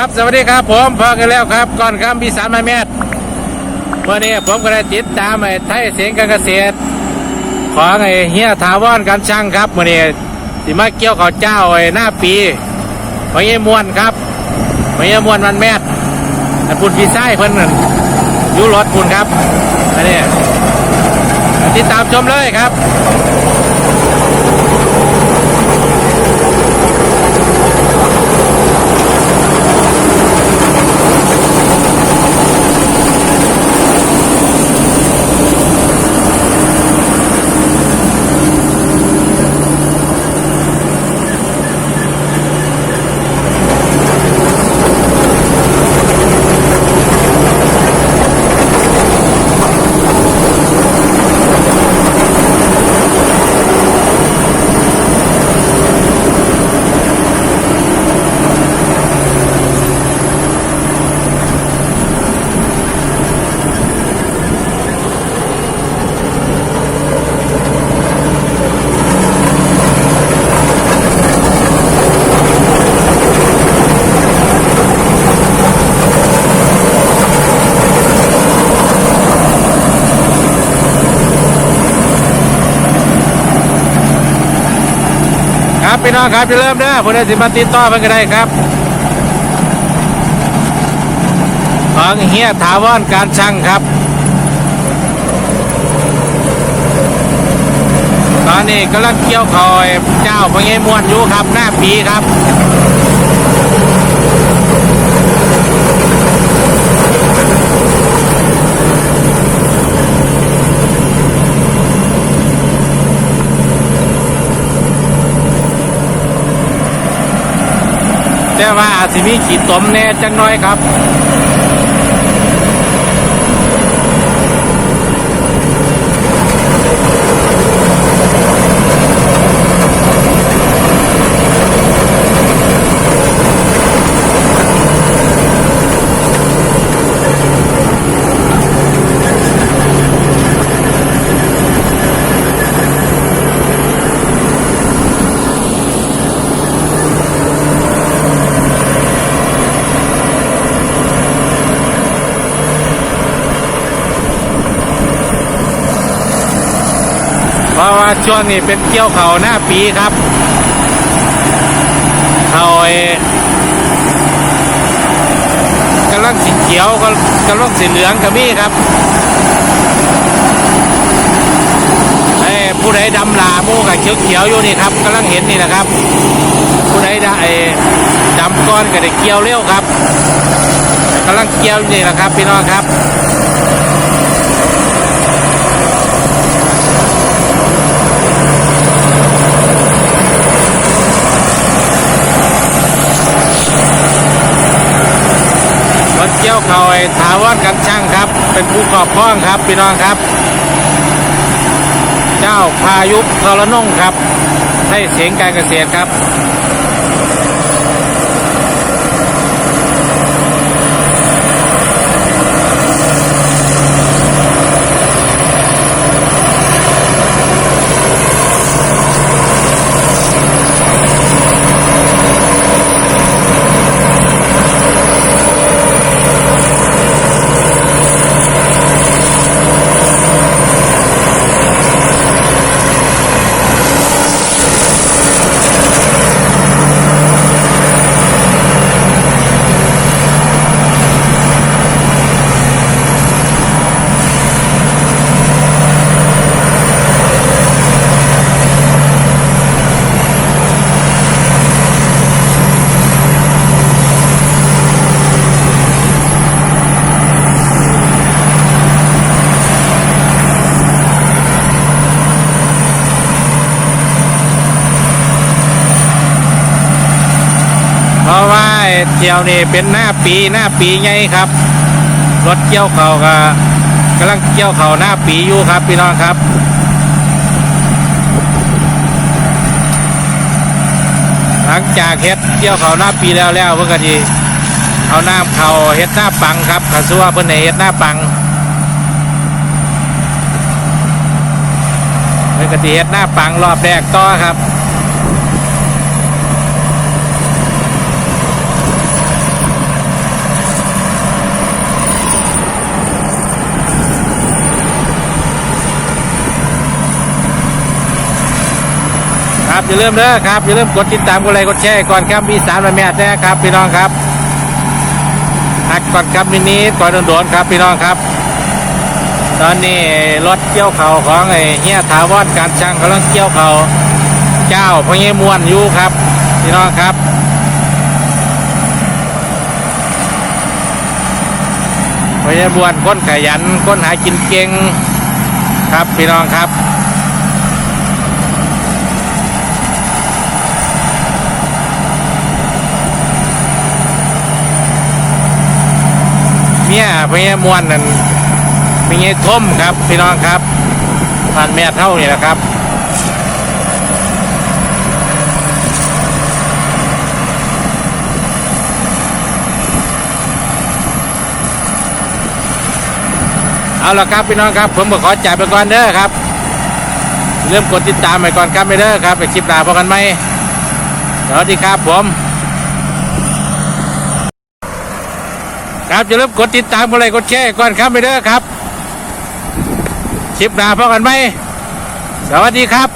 ครับ สวัสดีครับ ผมพอกันแล้วครับ ก่อนคำพิสารมาแมทวันนี้ผมก็ได้ติดตามไอ้ไทยเสียงการเกษตร ของไอ้เฮียถาวรการช่างครับวันนี้สิมาเกี่ยวข้าวเจ้าไอ้หน้าปีพอยายมวนครับพอยายมวนมันแมทแต่ปุ่นพี่ไส้เพิ่นนั่นอยูรถปุ่นครับอันนี้ติดตามชมเลยครับ น้องครับจะเริ่มเด้อผู้ใดสิมาติดต่อเพิ่นก็ได้ครับของเฮียถาวรการช่างครับ ตอนนี้กำลังเกี่ยวคอยเจ้าพญายมวนอยู่ครับหน้าปีครับ แต่ว่าอาจสิมีขีดตมแน่จังน้อยครับ เพราะว่าช่วงนี้เป็นเกี่ยวเขาหน้าปีครับ เขาไอ้กำลังสีเขียวก็กำลังสีเหลืองกับมี่ครับไอ้ผู้ใดดำลาหมูกับเขียวเขียวอยู่นี่ครับกำลังเห็นนี่นะครับ ผู้ใดได้ดำก้อนก็ได้เกี่ยวเร็วครับกำลังเกี่ยวนี่แหละครับพี่น้องครับ กี่ยวเขาไอ้ถาวรกันช่างครับ เป็นผู้ครอบครองครับพี่น้องครับ เจ้าพายุทรนงครับ ให้เสียงการเกษตรครับ เที่ยวนี่เป็นหน้าปีหน้าปีไงครับ รถเกี่ยวเขาก็กำลังเกี่ยวเขาหน้าปีอยู่ครับพี่น้องครับหลังจากเฮ็ดเกี่ยวเขาหน้าปีแล้วแล้วเพื่อกันทีเอาน้ำเขาเฮ็ดหน้าปังครับขัสัวเพื่อนให้เฮ็ดหน้าปังเพื่อกันทีเฮ็ดหน้าปังรอบแรกต่อครับ ครับอย่าลืมเด้อครับอย่าลืมกดติดตามกดไลค์กดแชร์ก่อนครับมีสารมาแม่นะครับพี่น้องครับหักก่อนครับมินิก่อนโดนๆครับพี่น้องครับ ตอนนี้รถเกี่ยวเข่าของไอ้เฮียถาวรการช่างกำลังเกี่ยวเขาเจ้าพญมวนอยู่ครับ พี่น้องครับพญมวนคนขยันคนหากินเก่งครับพี่น้องครับ มียพญมวนนั่นมีเงี้ยท่มครับ พี่น้องครับผ่านแม่เท่านี่แหละครับเอาละครับพี่น้องครับ ผมก็ขอจ่ายไปก่อนเด้อครับ เริ่มกดติดตามไปก่อนครับไปเด้อครับ ไปคลิปหน้าพบกันไหมสวัสดีครับผม ครับอย่าลืมกดติดตามกดไลค์กดแชร์ก่อนครับไปเด้อครับคลิปหน้าพบกันไหมสวัสดีครับ